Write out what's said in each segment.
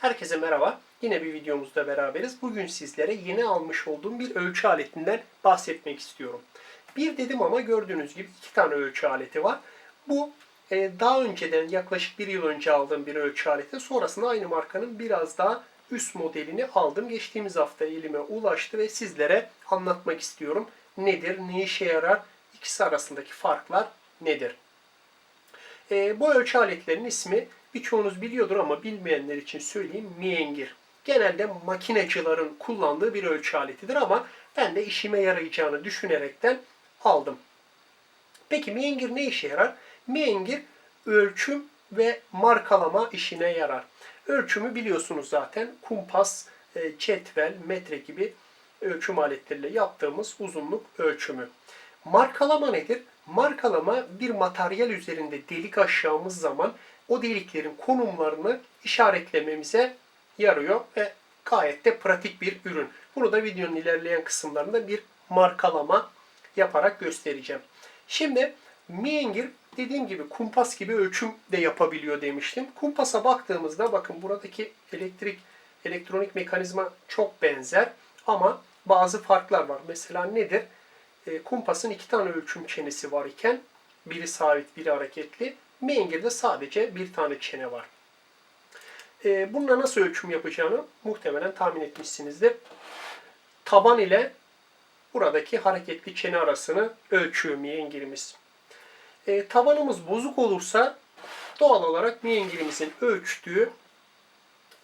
Herkese merhaba. Yine bir videomuzda beraberiz. Bugün sizlere yeni almış olduğum bir ölçü aletinden bahsetmek istiyorum. Bir dedim ama gördüğünüz gibi iki tane ölçü aleti var. Bu e, daha önceden yaklaşık bir yıl önce aldığım bir ölçü aleti. Sonrasında aynı markanın biraz daha üst modelini aldım. Geçtiğimiz hafta elime ulaştı ve sizlere anlatmak istiyorum. Nedir, ne işe yarar, ikisi arasındaki farklar nedir? E, bu ölçü aletlerinin ismi birçoğunuz biliyordur ama bilmeyenler için söyleyeyim miengir. Genelde makinacıların kullandığı bir ölçü aletidir ama ben de işime yarayacağını düşünerekten aldım. Peki miengir ne işe yarar? Miengir ölçüm ve markalama işine yarar. Ölçümü biliyorsunuz zaten kumpas, e, cetvel, metre gibi ölçüm aletleriyle yaptığımız uzunluk ölçümü. Markalama nedir? Markalama bir materyal üzerinde delik aşacağımız zaman o deliklerin konumlarını işaretlememize yarıyor ve gayet de pratik bir ürün. Bunu da videonun ilerleyen kısımlarında bir markalama yaparak göstereceğim. Şimdi Miengir dediğim gibi kumpas gibi ölçüm de yapabiliyor demiştim. Kumpasa baktığımızda bakın buradaki elektrik elektronik mekanizma çok benzer ama bazı farklar var. Mesela nedir? E, kumpasın iki tane ölçüm çenesi var iken biri sabit, biri hareketli. Mengir'de sadece bir tane çene var. E, bununla nasıl ölçüm yapacağını muhtemelen tahmin etmişsinizdir. Taban ile buradaki hareketli çene arasını ölçüyor miyengirimiz. E, tabanımız bozuk olursa doğal olarak miyengirimizin ölçtüğü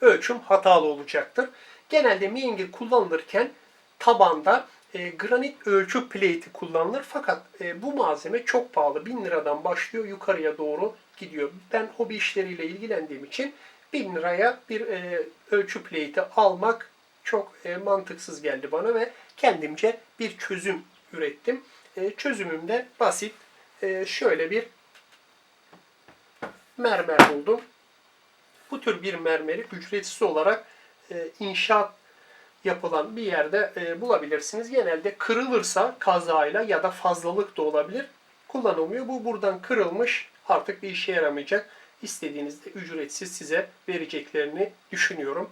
ölçüm hatalı olacaktır. Genelde miyengir kullanılırken tabanda e, granit ölçü plate'i kullanılır. Fakat e, bu malzeme çok pahalı. 1000 liradan başlıyor yukarıya doğru gidiyor. Ben hobi işleriyle ilgilendiğim için 1000 liraya bir e, ölçü plate'i almak çok e, mantıksız geldi bana ve kendimce bir çözüm ürettim. E, çözümüm de basit. E, şöyle bir mermer buldum. Bu tür bir mermeri ücretsiz olarak e, inşaat yapılan bir yerde e, bulabilirsiniz. Genelde kırılırsa kazayla ya da fazlalık da olabilir. Kullanılmıyor. Bu buradan kırılmış. Artık bir işe yaramayacak. İstediğinizde ücretsiz size vereceklerini düşünüyorum.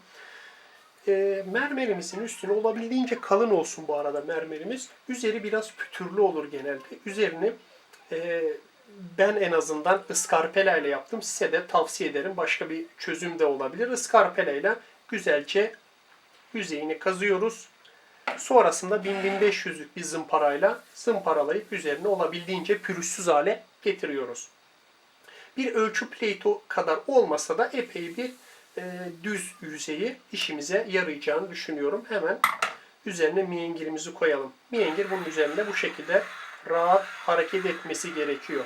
E, mermerimizin üstüne olabildiğince kalın olsun bu arada mermerimiz. Üzeri biraz pütürlü olur genelde. Üzerini e, ben en azından ıskarpela yaptım. Size de tavsiye ederim. Başka bir çözüm de olabilir. Iskarpela güzelce yüzeyini kazıyoruz. Sonrasında 1000-1500'lük bir zımparayla zımparalayıp üzerine olabildiğince pürüzsüz hale getiriyoruz. Bir ölçü plate kadar olmasa da epey bir e, düz yüzeyi işimize yarayacağını düşünüyorum. Hemen üzerine miyengirimizi koyalım. Miyengir bunun üzerinde bu şekilde rahat hareket etmesi gerekiyor.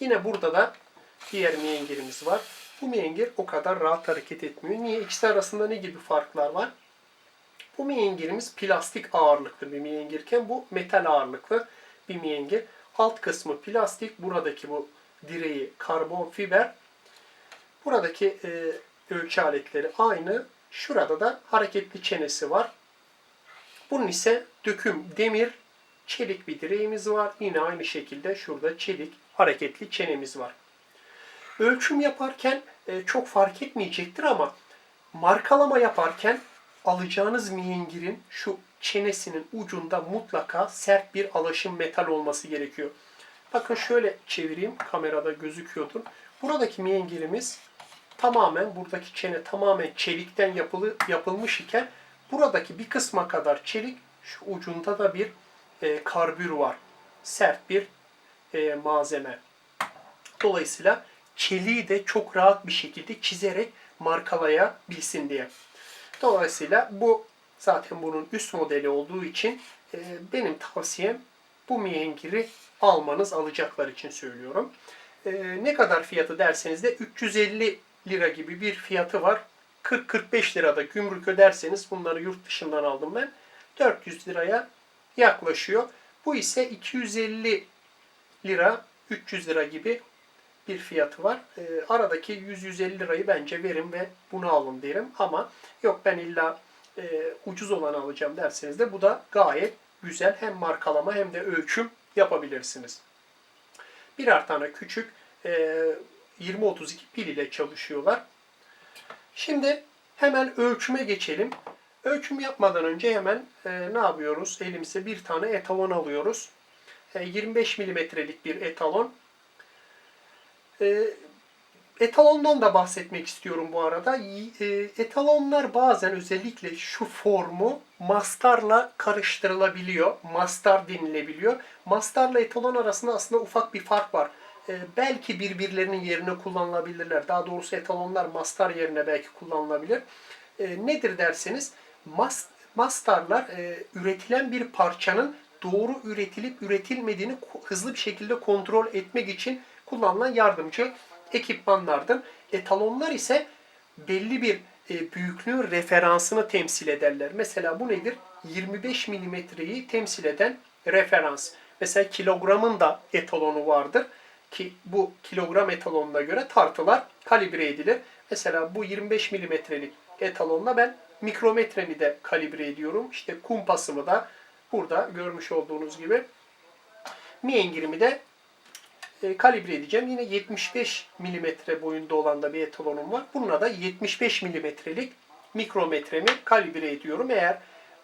Yine burada da diğer miyengirimiz var. Bu miyengir o kadar rahat hareket etmiyor. Niye? İkisi arasında ne gibi farklar var? Bu miyengirimiz plastik ağırlıklı bir miyengirken bu metal ağırlıklı bir miyengir. Alt kısmı plastik. Buradaki bu direği karbon fiber. Buradaki e, ölçü aletleri aynı. Şurada da hareketli çenesi var. Bunun ise döküm demir, çelik bir direğimiz var. Yine aynı şekilde şurada çelik hareketli çenemiz var. Ölçüm yaparken e, çok fark etmeyecektir ama markalama yaparken alacağınız miyengirin şu çenesinin ucunda mutlaka sert bir alaşım metal olması gerekiyor. Bakın şöyle çevireyim. Kamerada gözüküyordur. Buradaki miyengirimiz tamamen buradaki çene tamamen çelikten yapılı, yapılmış iken buradaki bir kısma kadar çelik şu ucunda da bir e, karbür var. Sert bir e, malzeme. Dolayısıyla çeliği de çok rahat bir şekilde çizerek markalayabilsin diye. Dolayısıyla bu zaten bunun üst modeli olduğu için e, benim tavsiyem bu miyengiri almanız alacaklar için söylüyorum. E, ne kadar fiyatı derseniz de 350 lira gibi bir fiyatı var. 40-45 lirada gümrük öderseniz bunları yurt dışından aldım ben. 400 liraya yaklaşıyor. Bu ise 250 lira 300 lira gibi bir fiyatı var. E, aradaki 100-150 lirayı bence verin ve bunu alın derim. Ama yok ben illa e, ucuz olanı alacağım derseniz de bu da gayet güzel. Hem markalama hem de ölçüm yapabilirsiniz. Birer tane küçük e, 20-32 pil ile çalışıyorlar. Şimdi hemen ölçüme geçelim. Ölçüm yapmadan önce hemen e, ne yapıyoruz? Elimize bir tane etalon alıyoruz. E, 25 milimetrelik bir etalon. E, etalondan da bahsetmek istiyorum bu arada. E, etalonlar bazen özellikle şu formu mastarla karıştırılabiliyor. Mastar denilebiliyor. Mastarla etalon arasında aslında ufak bir fark var. E, belki birbirlerinin yerine kullanılabilirler. Daha doğrusu etalonlar mastar yerine belki kullanılabilir. E, nedir derseniz mas, mastarlar e, üretilen bir parçanın doğru üretilip üretilmediğini hızlı bir şekilde kontrol etmek için kullanılan yardımcı ekipmanlardır. Etalonlar ise belli bir e, büyüklüğün referansını temsil ederler. Mesela bu nedir? 25 milimetreyi temsil eden referans. Mesela kilogramın da etalonu vardır ki bu kilogram etalonuna göre tartılar kalibre edilir. Mesela bu 25 milimetrelik etalonla ben mikrometremi de kalibre ediyorum. İşte kumpasımı da burada görmüş olduğunuz gibi miyengirimi de kalibre edeceğim. Yine 75 milimetre boyunda olan da bir etalonum var. Bununla da 75 milimetrelik mikrometremi kalibre ediyorum. Eğer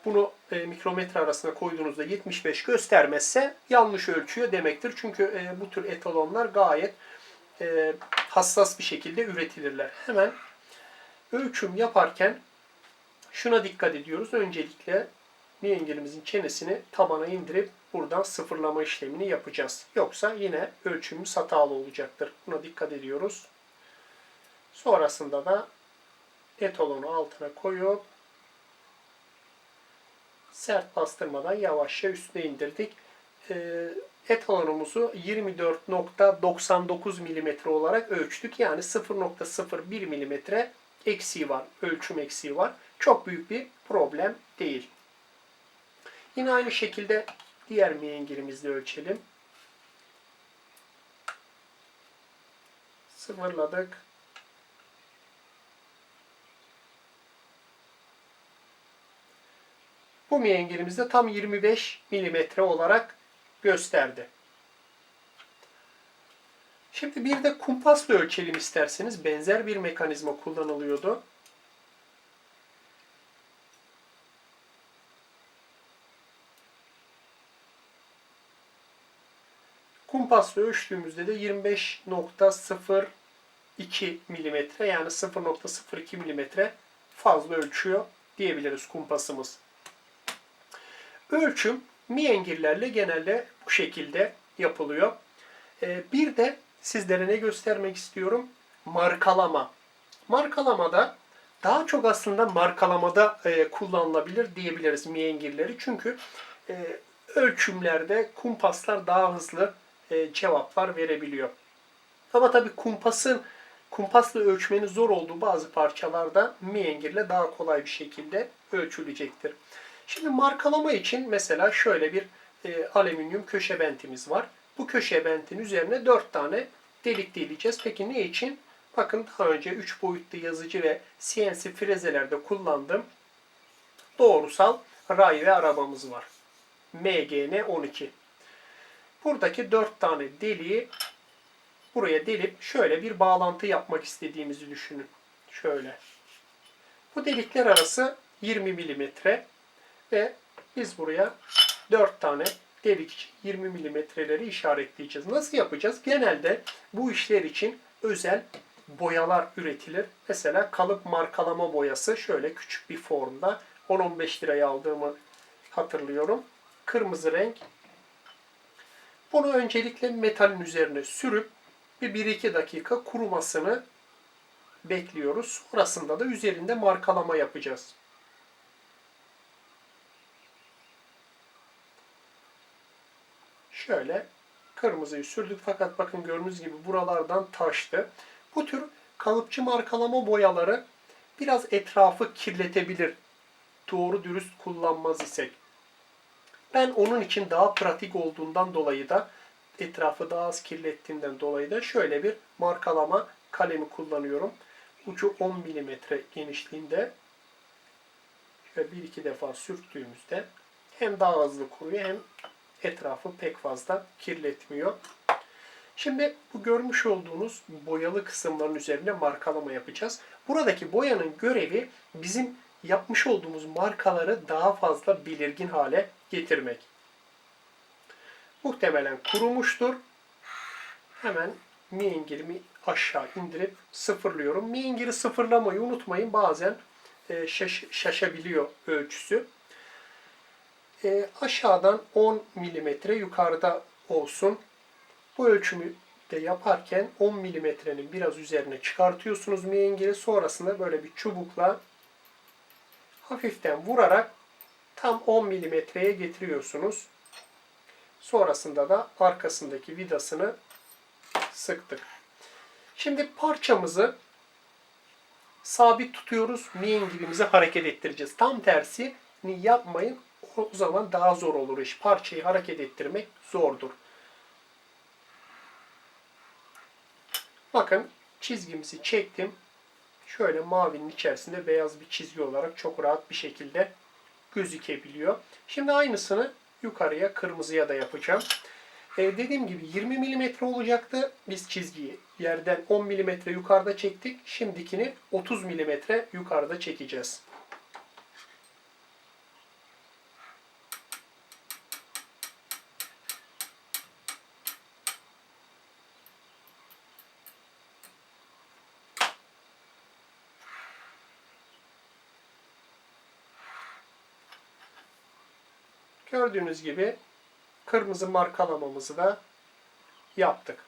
bunu e, mikrometre arasına koyduğunuzda 75 göstermezse yanlış ölçüyor demektir. Çünkü e, bu tür etalonlar gayet e, hassas bir şekilde üretilirler. Hemen ölçüm yaparken şuna dikkat ediyoruz. Öncelikle miyengilimizin çenesini tabana indirip buradan sıfırlama işlemini yapacağız. Yoksa yine ölçümümüz hatalı olacaktır. Buna dikkat ediyoruz. Sonrasında da etalonu altına koyup sert bastırmadan yavaşça üstüne indirdik. Ee, etalonumuzu 24.99 mm olarak ölçtük. Yani 0.01 mm eksiği var. Ölçüm eksiği var. Çok büyük bir problem değil. Yine aynı şekilde diğer miyengirimizle ölçelim. Sıfırladık. Bu miyengirimizde tam 25 milimetre olarak gösterdi. Şimdi bir de kumpasla ölçelim isterseniz. Benzer bir mekanizma kullanılıyordu. Kumpasla ölçtüğümüzde de 25.02 milimetre yani 0.02 milimetre fazla ölçüyor diyebiliriz kumpasımız. Ölçüm miyengirlerle genelde bu şekilde yapılıyor. Ee, bir de sizlere ne göstermek istiyorum? Markalama. Markalamada daha çok aslında markalamada e, kullanılabilir diyebiliriz miyengirleri. Çünkü e, ölçümlerde kumpaslar daha hızlı e, cevaplar verebiliyor. Ama tabii kumpasın kumpasla ölçmenin zor olduğu bazı parçalarda miyengirle daha kolay bir şekilde ölçülecektir. Şimdi markalama için mesela şöyle bir e, alüminyum köşe bentimiz var. Bu köşe bentin üzerine 4 tane delik deleceğiz. Peki ne için? Bakın daha önce 3 boyutlu yazıcı ve CNC frezelerde kullandığım doğrusal ray ve arabamız var. MGN 12. Buradaki 4 tane deliği buraya delip şöyle bir bağlantı yapmak istediğimizi düşünün. Şöyle. Bu delikler arası 20 milimetre ve biz buraya 4 tane delik 20 milimetreleri işaretleyeceğiz. Nasıl yapacağız? Genelde bu işler için özel boyalar üretilir. Mesela kalıp markalama boyası şöyle küçük bir formda 10-15 liraya aldığımı hatırlıyorum. Kırmızı renk. Bunu öncelikle metalin üzerine sürüp bir 1-2 dakika kurumasını bekliyoruz. Sonrasında da üzerinde markalama yapacağız. Şöyle kırmızıyı sürdük fakat bakın gördüğünüz gibi buralardan taştı. Bu tür kalıpçı markalama boyaları biraz etrafı kirletebilir. Doğru dürüst kullanmaz isek. Ben onun için daha pratik olduğundan dolayı da etrafı daha az kirlettiğinden dolayı da şöyle bir markalama kalemi kullanıyorum. Ucu 10 mm genişliğinde şöyle bir iki defa sürttüğümüzde hem daha hızlı kuruyor hem etrafı pek fazla kirletmiyor. Şimdi bu görmüş olduğunuz boyalı kısımların üzerine markalama yapacağız. Buradaki boyanın görevi bizim yapmış olduğumuz markaları daha fazla belirgin hale getirmek. Muhtemelen kurumuştur. Hemen mihingirimi aşağı indirip sıfırlıyorum. Mihingiri sıfırlamayı unutmayın. Bazen e, şaş- şaşabiliyor ölçüsü. E, aşağıdan 10 milimetre yukarıda olsun. Bu ölçümü de yaparken 10 milimetrenin biraz üzerine çıkartıyorsunuz mihingiri. Sonrasında böyle bir çubukla hafiften vurarak tam 10 milimetreye getiriyorsunuz. Sonrasında da arkasındaki vidasını sıktık. Şimdi parçamızı sabit tutuyoruz. Mihingirimizi hareket ettireceğiz. Tam tersini yapmayın. O zaman daha zor olur iş. Parçayı hareket ettirmek zordur. Bakın çizgimizi çektim. Şöyle mavinin içerisinde beyaz bir çizgi olarak çok rahat bir şekilde gözükebiliyor. Şimdi aynısını yukarıya kırmızıya da yapacağım. Ee, dediğim gibi 20 mm olacaktı. Biz çizgiyi yerden 10 mm yukarıda çektik. Şimdikini 30 mm yukarıda çekeceğiz. Gördüğünüz gibi kırmızı markalamamızı da yaptık.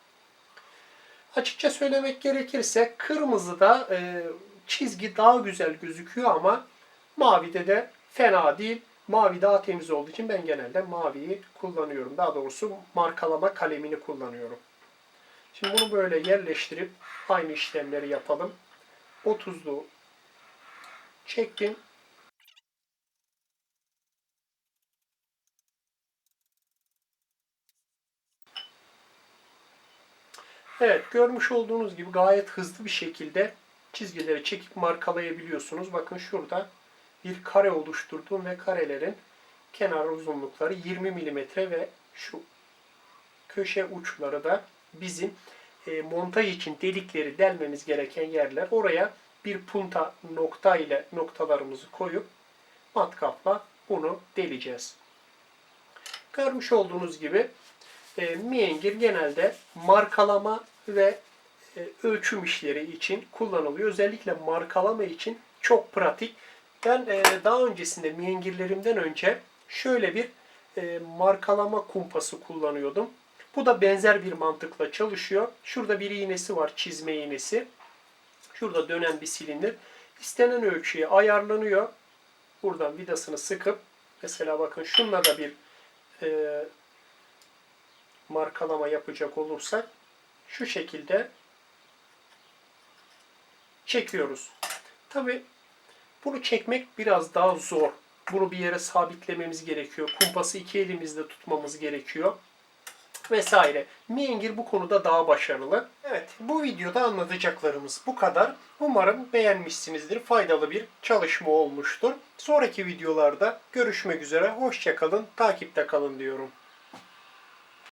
Açıkça söylemek gerekirse kırmızıda e, çizgi daha güzel gözüküyor ama mavide de fena değil. Mavi daha temiz olduğu için ben genelde maviyi kullanıyorum. Daha doğrusu markalama kalemini kullanıyorum. Şimdi bunu böyle yerleştirip aynı işlemleri yapalım. 30'lu çektim. Evet, görmüş olduğunuz gibi gayet hızlı bir şekilde çizgileri çekip markalayabiliyorsunuz. Bakın şurada bir kare oluşturdum ve karelerin kenar uzunlukları 20 mm ve şu köşe uçları da bizim e, montaj için delikleri delmemiz gereken yerler. Oraya bir punta nokta ile noktalarımızı koyup matkapla bunu deleceğiz. Görmüş olduğunuz gibi e, mihengir genelde markalama ve e, ölçüm işleri için kullanılıyor. Özellikle markalama için çok pratik. Ben e, daha öncesinde mihengirlerimden önce şöyle bir e, markalama kumpası kullanıyordum. Bu da benzer bir mantıkla çalışıyor. Şurada bir iğnesi var, çizme iğnesi. Şurada dönen bir silindir. İstenen ölçüye ayarlanıyor. Buradan vidasını sıkıp mesela bakın şunla da bir e, markalama yapacak olursak şu şekilde çekiyoruz. Tabi bunu çekmek biraz daha zor. Bunu bir yere sabitlememiz gerekiyor. Kumpası iki elimizde tutmamız gerekiyor. Vesaire. Mihengir bu konuda daha başarılı. Evet bu videoda anlatacaklarımız bu kadar. Umarım beğenmişsinizdir. Faydalı bir çalışma olmuştur. Sonraki videolarda görüşmek üzere. Hoşçakalın. Takipte kalın diyorum.